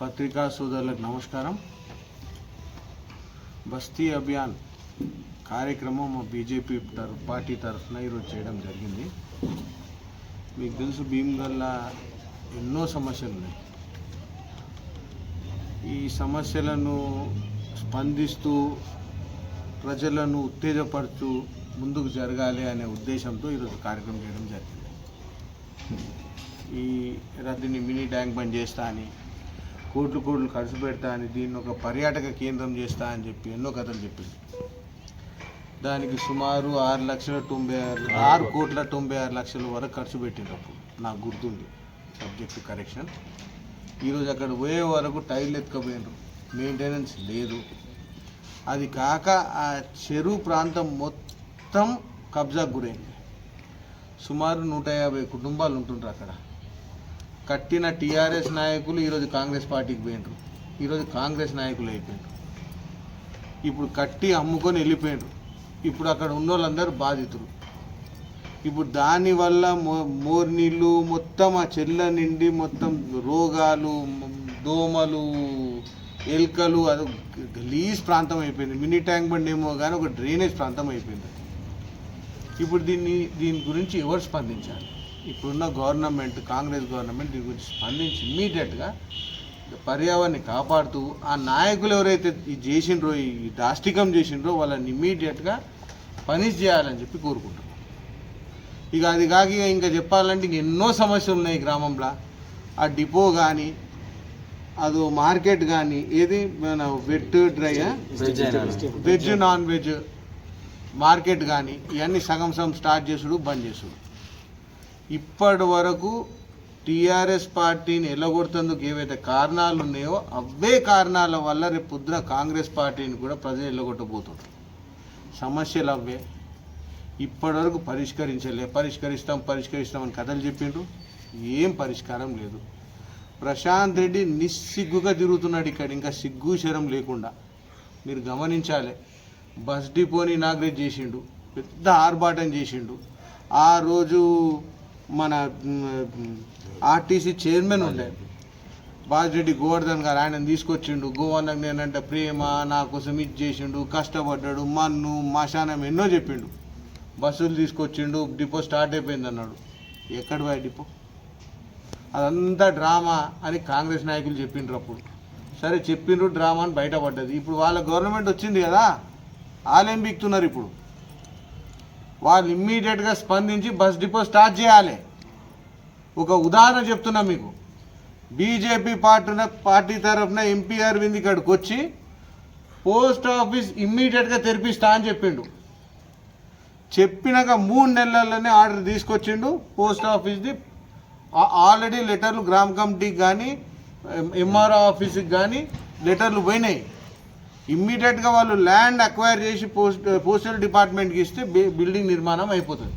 పత్రికా సోదరులకు నమస్కారం. బస్తీ అభియాన్ కార్యక్రమం మా బీజేపీ తరఫు పార్టీ తరఫున ఈరోజు చేయడం జరిగింది. మీకు తెలుసు భీమ్గల్లా ఎన్నో సమస్యలు ఉన్నాయి ఈ సమస్యలను స్పందిస్తూ ప్రజలను ఉత్తేజపడుతూ ముందుకు జరగాలి అనే ఉద్దేశంతో ఈరోజు కార్యక్రమం చేయడం జరిగింది. ఈ రద్దీని మినీ ట్యాంక్ బండ్ చేస్తా అని కోట్లు కోట్లు ఖర్చు పెడతా అని దీన్ని ఒక పర్యాటక కేంద్రం చేస్తా అని చెప్పి ఎన్నో కథలు చెప్పింది. దానికి సుమారు ఆరు లక్షల తొంభై ఆరు ఆరు కోట్ల తొంభై ఆరు లక్షల వరకు ఖర్చు పెట్టేటప్పుడు అప్పుడు. నాకు గుర్తుంది సబ్జెక్ట్ కరెక్షన్. ఈరోజు అక్కడ పోయే వరకు టైర్లు ఎత్తుకపోయినారు మెయింటెనెన్స్ లేదు. అది కాక ఆ చెరువు ప్రాంతం మొత్తం కబ్జాకు గురైంది. సుమారు నూట యాభై కుటుంబాలు ఉంటుండ్రు అక్కడ. కట్టిన టీఆర్ఎస్ నాయకులు ఈరోజు కాంగ్రెస్ పార్టీకి పోయినరు. ఈరోజు కాంగ్రెస్ నాయకులు అయిపోయినారు. ఇప్పుడు కట్టి అమ్ముకొని వెళ్ళిపోయినారు. ఇప్పుడు అక్కడ ఉన్న వాళ్ళందరూ బాధితులు. ఇప్పుడు దానివల్ల మో మోర్నీళ్ళు మొత్తం ఆ చెల్ల నిండి మొత్తం రోగాలు దోమలు ఎలుకలు అది గలీజ్ ప్రాంతం అయిపోయింది. మినీ ట్యాంక్ బండ్ ఏమో కానీ ఒక డ్రైనేజ్ ప్రాంతం అయిపోయింది. ఇప్పుడు దీన్ని దీని గురించి ఎవరు స్పందించాలి? ఇప్పుడున్న గవర్నమెంట్ కాంగ్రెస్ గవర్నమెంట్ దీని గురించి స్పందించి ఇమీడియట్గా పర్యావరణాన్ని కాపాడుతూ ఆ నాయకులు ఎవరైతే ఇది చేసిండ్రో ఈ దాష్టికం చేసిండ్రో వాళ్ళని ఇమీడియట్గా పనిష్ చేయాలని చెప్పి కోరుకుంటున్నాం. ఇక అది కాక ఇంకా చెప్పాలంటే ఇంక ఎన్నో సమస్యలు ఉన్నాయి గ్రామంలో. ఆ డిపో కానీ అదో మార్కెట్ కానీ ఏది మన wet dry veg non veg market కానీ ఇవన్నీ సగం సగం స్టార్ట్ చేసుడు బంద్ చేసుడు. ఇప్పటి వరకు టీఆర్ఎస్ పార్టీని ఎల్లగొడుతందుకు ఏవైతే కారణాలు ఉన్నాయో అవే కారణాల వల్ల రేపు పొద్దున కాంగ్రెస్ పార్టీని కూడా ప్రజలు ఎల్లగొట్టబోతుంది సమస్యలు అవే. ఇప్పటివరకు పరిష్కరించలే. పరిష్కరిస్తాం పరిష్కరిస్తాం అని కథలు చెప్పిండ్రు. ఏం పరిష్కారం లేదు. ప్రశాంత్ రెడ్డి నిస్సిగ్గుగా తిరుగుతున్నాడు ఇక్కడ. ఇంకా సిగ్గు శరం లేకుండా. మీరు గమనించాలి. బస్ డిపోని ఇనాగ్రేట్ చేసిండు. పెద్ద ఆర్భాటం చేసిండు. ఆ రోజు మన ఆర్టీసీ చైర్మన్ ఉండే. బాజిరెడ్డి గోవర్ధన్ గారు ఆయన తీసుకొచ్చిండు. గోవర్ధన్ నేనంటే ప్రేమ నా కోసం ఇది చేసిండు కష్టపడ్డాడు మన్ను మశానం ఎన్నో చెప్పిండు. బస్సులు తీసుకొచ్చిండు డిపో స్టార్ట్ అయిపోయింది అన్నాడు. ఎక్కడ పోయి డిపో? అదంతా డ్రామా అని కాంగ్రెస్ నాయకులు చెప్పిండ్రు అప్పుడు. సరే చెప్పిండ్రు డ్రామా అని బయటపడ్డది. ఇప్పుడు వాళ్ళ గవర్నమెంట్ వచ్చింది కదా. వాళ్ళేం బిక్తున్నారు ఇప్పుడు? వాళ్ళు ఇమ్మీడియట్గా స్పందించి బస్ డిపో స్టార్ట్ చేయాలి. ఒక ఉదాహరణ చెప్తున్నా మీకు. బీజేపీ పార్టీ పార్టీ తరఫున ఎంపీ అరవింద్ ఇక్కడికి వచ్చి పోస్ట్ ఆఫీస్ ఇమ్మీడియట్గా తెరిపిస్తా అని చెప్పిండు. చెప్పినాక మూడు నెలల్లోనే ఆర్డర్ తీసుకొచ్చిండు పోస్ట్ ఆఫీస్ది. ఆల్రెడీ లెటర్లు గ్రామ కమిటీకి కానీ ఎంఆర్ఓ ఆఫీస్కి కానీ లెటర్లు పోయినాయి. ఇమ్మీడియట్గా వాళ్ళు ల్యాండ్ అక్వైర్ చేసి పోస్ట్ పోస్టల్ డిపార్ట్మెంట్కి ఇస్తే బిల్డింగ్ నిర్మాణం అయిపోతుంది.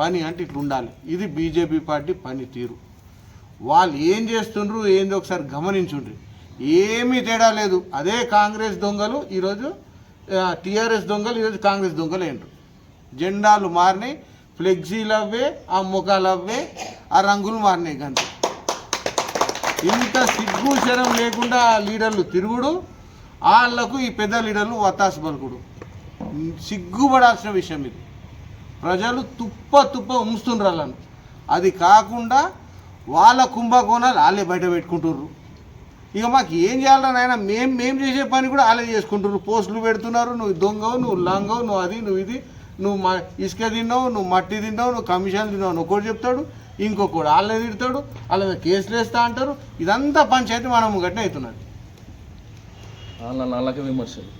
పని అంటే ఇట్లా ఉండాలి. ఇది బీజేపీ పార్టీ పని తీరు. వాళ్ళు ఏం చేస్తుండ్రు ఏంది ఒకసారి గమనించుండ్రి. ఏమీ తేడా లేదు. అదే కాంగ్రెస్ దొంగలు ఈరోజు టీఆర్ఎస్ దొంగలు ఈరోజు కాంగ్రెస్ దొంగలు ఏంటారు జెండాలు మారినాయి ఫ్లెక్సీలు అవ్వే ఆ ముఖాలు అవ్వే ఆ రంగులు మారినాయి కానీ ఇంత సిగ్గు శరం లేకుండా లీడర్లు తిరుగుడు వాళ్ళకు ఈ పెద్ద లీడర్లు వత్తాసు పలుకుడు. సిగ్గుపడాల్సిన విషయం ఇది. ప్రజలు తుప్ప తుప్ప ఉంచుతుండ్రాలను అది కాకుండా వాళ్ళ కుంభకోణాలు వాళ్ళే బయట పెట్టుకుంటుర్రు. ఇక మాకు ఏం చేయాలని నాయన? మేం మేం చేసే పని కూడా వాళ్ళే చేసుకుంటున్నారు పోస్టులు పెడుతున్నారు. నువ్వు దొంగవు నువ్వు లంగవు నువ్వు అది నువ్వు ఇది. నువ్వు మా ఇసుక తిన్నావు నువ్వు మట్టి తిన్నావు నువ్వు కమిషన్ తిన్నావు అని ఒకటి చెప్తాడు. ఇంకొకడు వాళ్ళని తిడతాడు. వాళ్ళ మీద కేసులు వేస్తా అంటారు. ఇదంతా పంచాయతీ మనం గట్టిన అవుతున్నది. వాళ్ళకి విమర్శలు.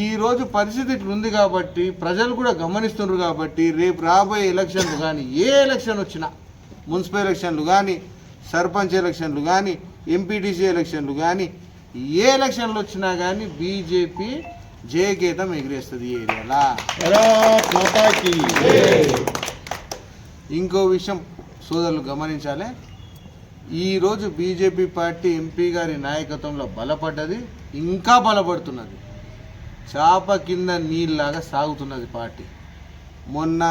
ఈ రోజు పరిస్థితి ఇట్లా ఉంది కాబట్టి ప్రజలు కూడా గమనిస్తున్నారు కాబట్టి రేపు రాబోయే ఎలక్షన్లు కానీ ఏ ఎలక్షన్ వచ్చినా మున్సిపల్ ఎలక్షన్లు కానీ సర్పంచ్ ఎలక్షన్లు కానీ ఎంపీటీసీ ఎలక్షన్లు కానీ ఏ ఎలక్షన్లు వచ్చినా కానీ బీజేపీ జయకేతం ఎగిరేస్తుంది ఈ ఏరియాలా. ఇంకో విషయం సోదరులు గమనించాలి. ఈరోజు బీజేపీ పార్టీ ఎంపీ గారి నాయకత్వంలో బలపడ్డది. ఇంకా బలపడుతున్నది. చాప కింద నీళ్ళలాగా సాగుతున్నది పార్టీ. మొన్న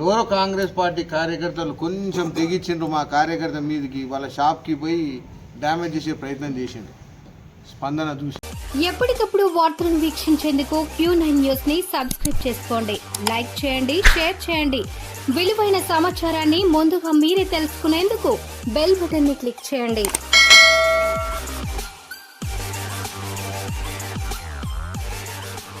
ఎవరో కాంగ్రెస్ పార్టీ కార్యకర్తలు కొంచెం తెగించిండ్రు మా కార్యకర్త మీదకి వాళ్ళ షాప్కి పోయి డ్యామేజ్ చేసే ప్రయత్నం చేసిండు స్పందన చూసి. ఎప్పటికప్పుడు వార్తలను వీక్షించేందుకు క్యూ నైన్ న్యూస్ని సబ్స్క్రైబ్ చేసుకోండి. లైక్ చేయండి షేర్ చేయండి. విలువైన సమాచారాన్ని ముందుగా మీరే తెలుసుకునేందుకు బెల్ బటన్ని క్లిక్ చేయండి.